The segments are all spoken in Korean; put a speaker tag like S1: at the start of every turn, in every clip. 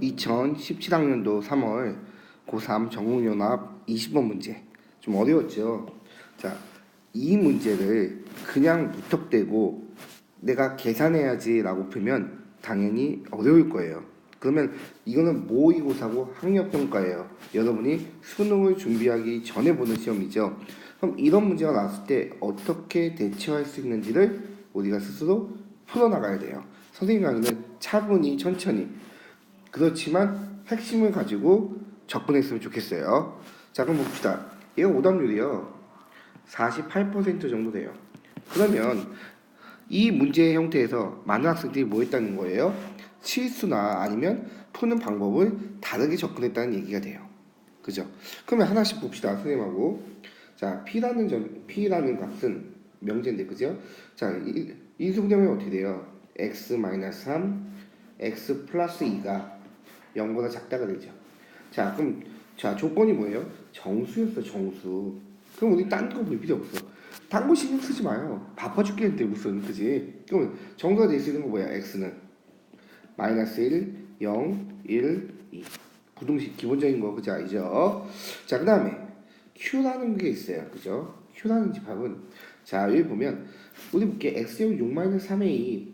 S1: 2017학년도 3월 고3 전국연합 20번 문제 좀 어려웠죠. 자, 이 문제를 그냥 무턱대고 내가 계산해야지라고 풀면 당연히 어려울 거예요. 그러면 이거는 모의고사고 학력평가예요. 여러분이 수능을 준비하기 전에 보는 시험이죠. 그럼 이런 문제가 나왔을 때 어떻게 대처할 수 있는지를 우리가 스스로 풀어나가야 돼요. 선생님 강의는 차분히 천천히 그렇지만 핵심을 가지고 접근했으면 좋겠어요. 자 그럼 봅시다. 얘가 오답률이요. 48% 정도 돼요. 그러면 이 문제의 형태에서 많은 학생들이 뭐 했다는 거예요? 실수나 아니면 푸는 방법을 다르게 접근했다는 얘기가 돼요. 그죠? 그러면 하나씩 봅시다. 선생님하고. 자, P라는 점, P라는 값은 명제인데, 그죠? 자, 이- 인수분해하면 어떻게 돼요? X-3, X 플러스 2가 0보다 작다가 되죠. 자, 그럼, 자, 조건이 뭐예요? 정수였어, 정수. 그럼 우리 딴거 볼 필요 없어. 딴거 신경 쓰지 마요. 바빠 죽겠는데, 무슨, 그지? 그럼 정수가 될 수 있는 거 뭐야, X는? 마이너스 1, 0, 1, 2. 부등식 기본적인 거, 그죠? 알죠? 자, 그 다음에 Q라는 게 있어요. 그죠? Q라는 집합은 자, 여기 보면 우리 볼게 X제곱 6 마이너스 3A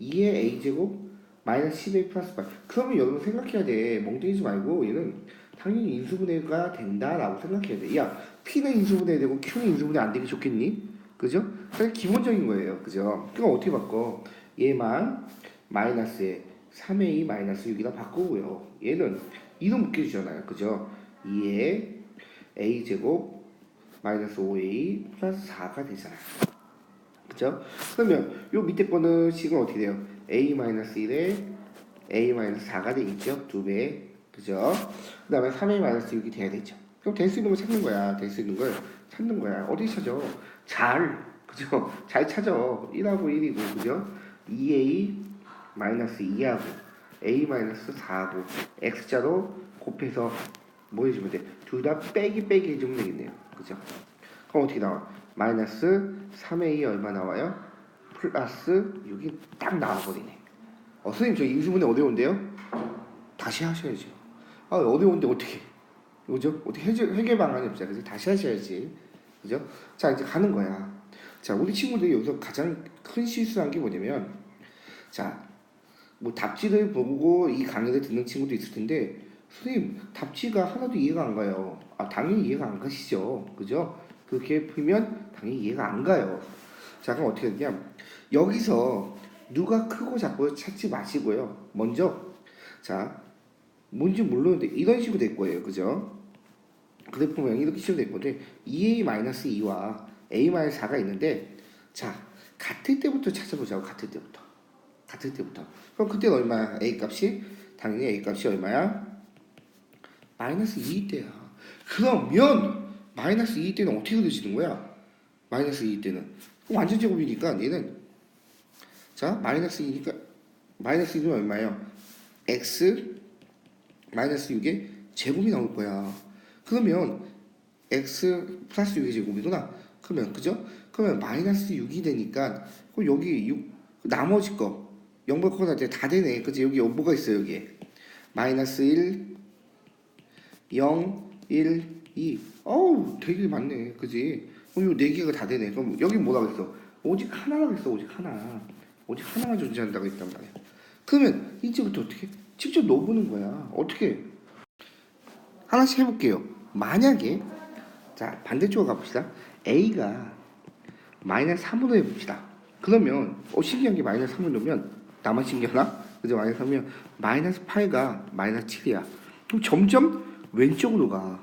S1: 2의 A제곱 마이너스 10A 플러스 8 그러면 여러분 생각해야 돼. 멍때리지 말고 얘는 당연히 인수분해가 된다라고 생각해야 돼. 야, P는 인수분해 되고 Q는 인수분해 안 되기 좋겠니? 그죠? 그게 기본적인 거예요. 그죠? 그럼 어떻게 바꿔? 얘만 마이너스에 3A 마이너스 6이라 바꾸고요. 얘는 이도 묶여주잖아요. 그죠? 2에 A제곱 마이너스 5A 플러스 4가 되잖아요. 그죠? 그러면 요 밑에 거는 식은 어떻게 돼요? A 마이너스 1에 A 마이너스 4가 돼 있죠? 두 배. 그죠? 그 다음에 3A 마이너스 6이 돼야 되죠. 그럼 될 수 있는 걸 찾는 거야. 될 수 있는 걸 찾는 거야. 어디 찾아? 잘. 그죠? 잘 찾아. 1하고 1이고, 그죠? 2A 마이너스 2하고 A 마이너스 4하고 X자로 곱해서 뭐 해주면 돼? 둘 다 빼기 빼기 해주면 되겠네요. 그죠? 그럼 어떻게 나와? 마이너스 3A 얼마 나와요? 플러스 6이 딱 나와버리네. 어, 선생님 저 인수분해 어려운데요? 다시 하셔야죠. 아 어려운데 어떻게? 그죠? 어떻게 해결, 해결 방안이 없잖아요. 그래서 다시 하셔야지. 그죠? 자 이제 가는 거야. 자 우리 친구들이 여기서 가장 큰 실수한 게 뭐냐면 자 뭐 답지를 보고 이 강의를 듣는 친구도 있을 텐데 선생님 답지가 하나도 이해가 안 가요. 아 당연히 이해가 안 가시죠. 그죠? 그렇게 풀면 당연히 이해가 안 가요. 자 그럼 어떻게 하냐? 여기서 누가 크고 작고 찾지 마시고요. 먼저 자 뭔지 모르는데 이런 식으로 될 거예요. 그죠? 그래프 모양이 이렇게 식으로 될 건데 2a-2와 a-4가 있는데 자 같을 때부터 찾아보자고 같을 때부터 같을 때부터 그럼 그때는 얼마야? a 값이 당연히 a 값이 얼마야? 마이너스 2일 때야 그러면 마이너스 2일 때는 어떻게 그려지는 거야? 마이너스 2일 때는 완전 제곱이니까 얘는 자 마이너스 2니까 마이너스 2는 얼마예요? x 마이너스 6의 제곱이 나올 거야. 그러면 x 플러스 6의 제곱이구나. 그러면 그죠? 그러면 마이너스 6이 되니까 그럼 여기 6 나머지 거 0번 코너 때다 되네. 그치? 여기 뭐가 있어요 여기에? 마이너스 1 0 1 2 어우 되게 많네. 그지 그럼 요 4개가 다 되네. 그럼 여기 뭐라고 했어? 오직 하나라고 했어 오직 하나 오직 하나가 존재한다고 했단 말이야. 그러면 이제부터 어떻게? 직접 넣어보는 거야. 어떻게? 하나씩 해볼게요. 만약에 자 반대쪽으로 가봅시다. A가 마이너스 3으로 해봅시다. 그러면 어 신기한 게 마이너스 3을 넣으면 나만 신기하나? 그죠? 마이너스 3이면 마이너스 8가 마이너스 7이야. 그럼 점점 왼쪽으로 가.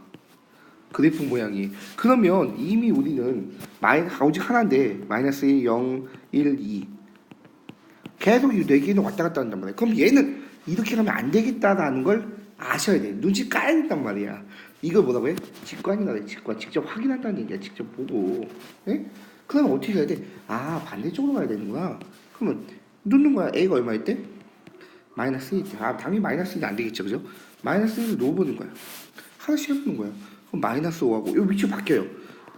S1: 그래프 모양이. 그러면 이미 우리는 마이 오직 하나인데 마이너스 1, 0, 1, 2 계속 이네 개는 왔다 갔다 한단 말이야 그럼 얘는 이렇게 가면 안 되겠다라는 걸 아셔야 돼 눈치 까야 된단 말이야 이걸 뭐라고 해? 직관이라 해 직관 직접 확인한다는 얘기야 직접 보고 예? 그러면 어떻게 해야 돼? 아 반대쪽으로 가야 되는구나 그러면 넣는 거야 A가 얼마일 때? 마이너스 1. 아 당연히 마이너스 1이 안 되겠죠 그죠? 마이너스 1을 넣어보는 거야 하나씩 해보는 거야 그럼 마이너스 5하고 요 위치 바뀌어요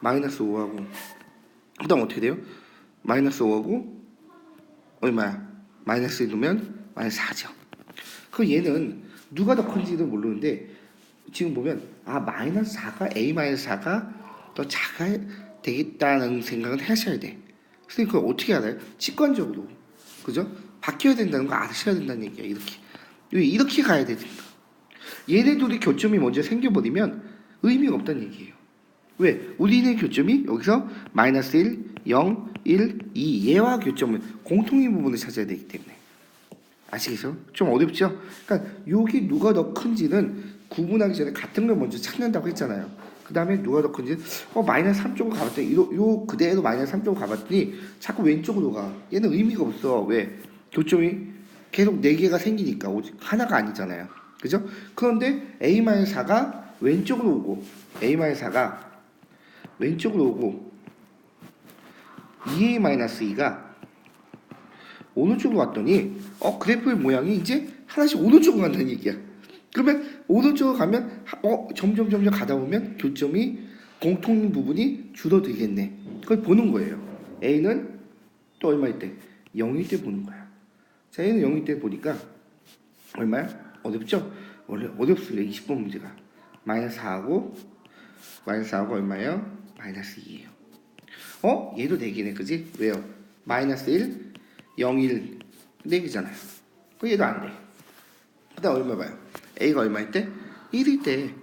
S1: 마이너스 5하고 그 다음 어떻게 돼요? 마이너스 5하고 얼마야? 마이너스 1 넣으면 마이너스 4죠 그 얘는 누가 더 큰지도 모르는데 지금 보면 아 마이너스 4가 a 마이너스 4가 더 작아야 되겠다는 생각은 하셔야 돼. 선생님 그걸 어떻게 알아요? 직관적으로 그죠? 바뀌어야 된다는 거 아셔야 된다는 얘기야 이렇게 왜 이렇게 가야 된다. 얘네 둘이 교점이 먼저 생겨버리면 의미가 없다는 얘기예요. 왜? 우리의 교점이 여기서 마이너스 1, 0, 1, 2 얘와 교점을 공통인 부분을 찾아야 되기 때문에 아시겠어요? 좀 어렵죠? 그러니까 여기 누가 더 큰지는 구분하기 전에 같은 걸 먼저 찾는다고 했잖아요. 그 다음에 누가 더 큰지 어 마이너스 3 쪽으로 가봤더니 요, 요 그대로 마이너스 3 쪽으로 가봤더니 자꾸 왼쪽으로 가. 얘는 의미가 없어. 왜? 교점이 계속 4개가 생기니까 오직 하나가 아니잖아요. 그죠? 그런데 A-4가 왼쪽으로 오고 A-4가 왼쪽으로 오고 2A-2가 오른쪽으로 왔더니 어 그래프의 모양이 이제 하나씩 오른쪽으로 간다는 얘기야. 그러면 오른쪽으로 가면 하- 어 점점 점점 가다 보면 교점이 공통 부분이 줄어들겠네. 그걸 보는 거예요. A는 또 얼마일 때? 0일 때 보는 거야. 자, A는 0일 때 보니까 얼마야? 어렵죠? 원래 어렵습니다. 20번 문제가. 마이너스 4하고 마이너스 4하고 얼마예요? 마이너스 2예요. 어? 얘도 4개네. 그지? 왜요? 마이너스 1, 0, 1 4개잖아요. 그 얘도 안 돼. 그 다음 얼마 봐요? A가 얼마일 때? 1일 때.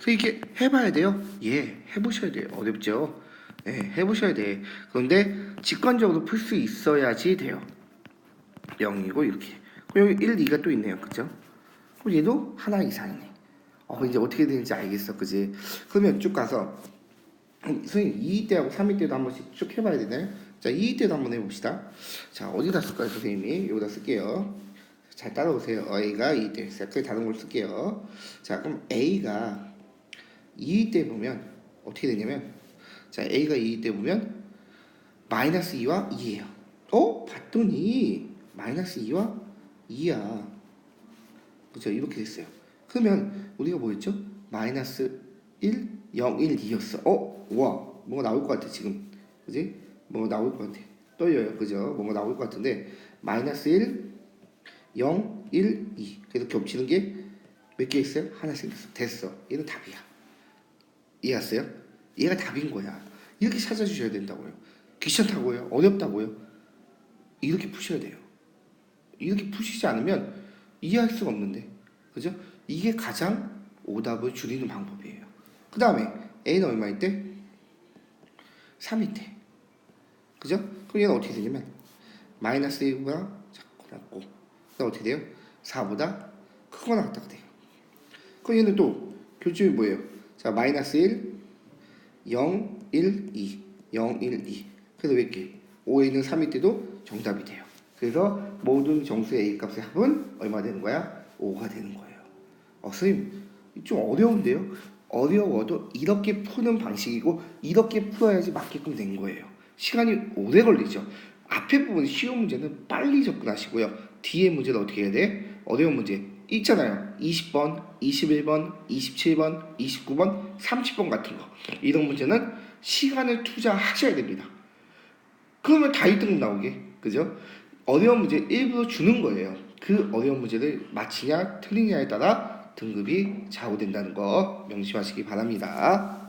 S1: 그래서 이렇게 해봐야 돼요? 예, 해보셔야 돼요. 어렵죠? 예, 해보셔야 돼. 그런데 직관적으로 풀 수 있어야지 돼요. 0이고 이렇게. 그럼 여기 1, 2가 또 있네요. 그죠? 그럼 얘도 하나 이상이네. 어, 이제 어떻게 되는지 알겠어. 그지? 그러면 쭉 가서 선생님 2위 때하고 3위 때도 한 번씩 쭉 해봐야 되나요? 자, 2위 때도 한번 해봅시다. 자, 어디다 쓸까요, 선생님이? 여기다 쓸게요. 잘 따라오세요. A가 2위 때. 색깔 다른 걸 쓸게요. 자, 그럼 A가 2위 때 보면 어떻게 되냐면 자, A가 2위 때 보면 마이너스 2와 2예요. 어? 봤더니 마이너스 2와 2야. 그죠? 이렇게 됐어요. 그러면 우리가 뭐였죠? 마이너스 1, 0, 1, 2였어. 어? 와, 뭐가 나올 것 같아 지금. 그지? 뭐가 나올 것 같아. 떨려요. 그죠? 뭐가 나올 것 같은데 마이너스 1, 0, 1, 2. 그래서 겹치는 게 몇 개 있어요? 하나 생겼어. 됐어. 얘는 답이야. 이해했어요? 얘가 답인 거야. 이렇게 찾아주셔야 된다고요. 귀찮다고요? 어렵다고요? 이렇게 푸셔야 돼요. 이렇게 푸시지 않으면 이해할 수가 없는데. 그죠? 이게 가장 오답을 줄이는 방법이에요. 그 다음에 A는 얼마일 때? 3일 때. 그죠? 그럼 얘는 어떻게 되냐면 마이너스 1보다 작고 낮고 그다음 어떻게 돼요? 4보다 크거나 같다가 돼요. 그럼 얘는 또 교점이 뭐예요? 자 마이너스 1, 0, 1, 2 0, 1, 2 그래서 몇 개? 5에 있는 3일 때도 정답이 돼요. 그래서 모든 정수의 A 값의 합은 얼마 되는 거야? 5가 되는 거예요. 어, 선생님 좀 어려운데요? 어려워도 이렇게 푸는 방식이고 이렇게 풀어야지 맞게끔 된 거예요. 시간이 오래 걸리죠. 앞에 부분 쉬운 문제는 빨리 접근하시고요. 뒤에 문제는 어떻게 해야 돼? 어려운 문제 있잖아요. 20번, 21번, 27번, 29번, 30번 같은 거. 이런 문제는 시간을 투자하셔야 됩니다. 그러면 다 1등 나오게. 그죠? 어려운 문제 일부러 주는 거예요. 그 어려운 문제를 맞히냐 틀리냐에 따라 등급이 좌우된다는 거 명심하시기 바랍니다.